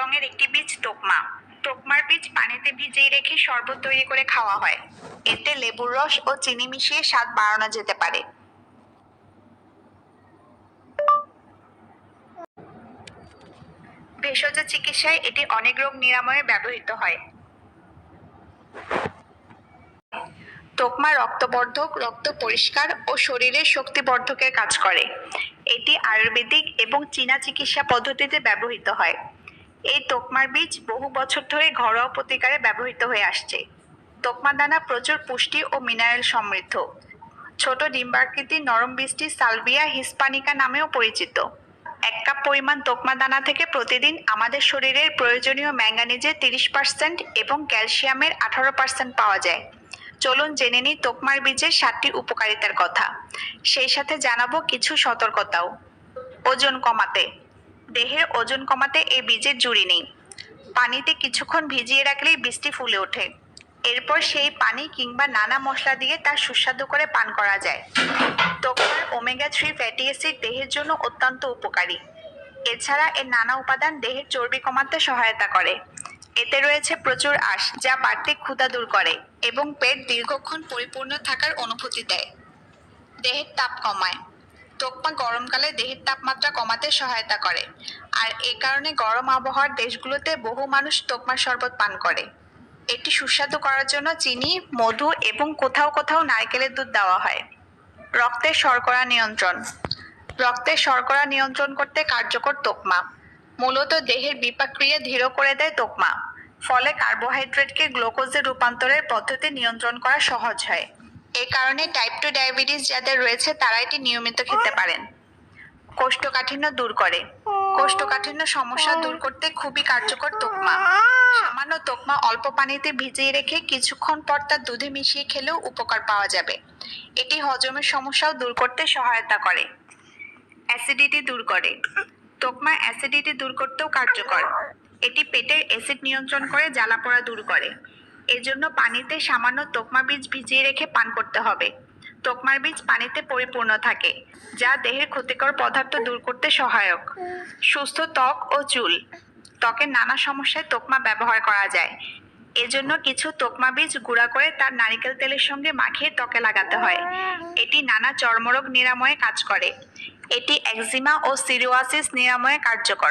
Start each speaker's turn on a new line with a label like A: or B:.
A: রঙের একটি বীজ তোকমা তোকমার বীজ পানিতে ভিজিয়ে রেখে শরবত তৈরি করে খাওয়া হয়। এতে লেবুর রস ও চিনি মিশিয়ে স্বাদ বাড়ানো যেতে পারে। ভেষজ চিকিৎসায় এটি অনেক রোগ নিরাময়ে ব্যবহৃত হয়। তোকমা রক্তবর্ধক, রক্ত পরিষ্কার ও শরীরের শক্তিবর্ধকের কাজ করে। এটি আয়ুর্বেদিক এবং চীনা চিকিৎসা পদ্ধতিতে ব্যবহৃত হয়। এই তোকমার বীজ বহু বছর ধরে ঘরোয়া প্রতিকারে ব্যবহৃত হয়ে আসছে। তোকমা দানা প্রচুর পুষ্টি ও মিনারেল সমৃদ্ধ। ছোট ডিম্বাকৃতির নরম বীজটি সালভিয়া হিসপানিকা নামেও পরিচিত। এক কাপ পরিমাণ তোকমা দানা থেকে প্রতিদিন আমাদের শরীরের প্রয়োজনীয় ম্যাঙ্গানিজের তিরিশ পার্সেন্ট এবং ক্যালসিয়ামের আঠারো পার্সেন্ট পাওয়া যায়। চলুন জেনে নিই তোকমার বীজের সাতটি উপকারিতার কথা। সেই সাথে জানাব কিছু সতর্কতাও। ওজন কমাতে। দেহের ওজন কমাতে এই বীজের জুড়ি নেই। পানিতে কিছুক্ষণ ভিজিয়ে রাখলেই বীজটি ফুলে ওঠে। এরপর সেই পানি কিংবা নানা মশলা দিয়ে তা সুস্বাদু করে পান করা যায়। তোকমার ওমেগা থ্রি ফ্যাটি অ্যাসিড দেহের জন্য অত্যন্ত উপকারী। এছাড়া এর নানা উপাদান দেহের চর্বি কমাতে সহায়তা করে। এতে রয়েছে প্রচুর আঁশ, যা বাড়তি ক্ষুধা দূর করে এবং পেট দীর্ঘক্ষণ পরিপূর্ণ থাকার অনুভূতি দেয়। দেহের তাপ কমায়। তোকমা গরমকালে দেহের তাপমাত্রা কমাতে সহায়তা করে। আর এ কারণে গরম আবহাওয়ার দেশগুলোতে বহু মানুষ তোকমার শরবত পান করে। এটি সুস্বাদু করার জন্য চিনি, মধু এবং কোথাও কোথাও নারকেলের দুধ দেওয়া হয়। রক্তের শর্করা নিয়ন্ত্রণ। রক্তের শর্করা নিয়ন্ত্রণ করতে কার্যকর তোকমা। মূলত দেহের বিপাক্রিয়া ধীর করে দেয় তোকমা। ফলে কার্বোহাইড্রেটকে গ্লুকোজে রূপান্তরের পদ্ধতি নিয়ন্ত্রণ করা সহজ হয়। এ কারণে টাইপ টু ডায়াবেটিস যাদের রয়েছে তারা এটি নিয়মিত খেতে পারেন। কোষ্ঠকাঠিন্য দূর করে। কোষ্ঠকাঠিন্য সমস্যা দূর করতে খুবই কার্যকর তোকমা। সামান্য তোকমা অল্প পানিতে ভিজিয়ে রেখে কিছুক্ষণ পর তা দুধে মিশিয়ে খেলেও উপকার পাওয়া যাবে। এটি হজমের সমস্যাও দূর করতে সহায়তা করে। অ্যাসিডিটি দূর করে। তোকমা অ্যাসিডিটি দূর করতেও কার্যকর। এটি পেটের অ্যাসিড নিয়ন্ত্রণ করে জ্বালাপোড়া দূর করে। এজন্য পানিতে সামান্য তোকমা বীজ ভিজিয়ে রেখে পান করতে হবে। তোকমার বীজ পানিতে পরিপূর্ণ থাকে, যা দেহের ক্ষতিকর পদার্থ দূর করতে সহায়ক। সুস্থ ত্বক ও চুল। ত্বকের নানা সমস্যায় তোকমা ব্যবহার করা যায়। এজন্য কিছু তোকমা বীজ গুঁড়া করে তার নারিকেল তেলের সঙ্গে মাখিয়ে ত্বকে লাগাতে হয়। এটি নানা চর্মরোগ নিরাময়ে কাজ করে। এটি একজিমা ও সিরিওয়াসিস নিরাময়ে কার্যকর।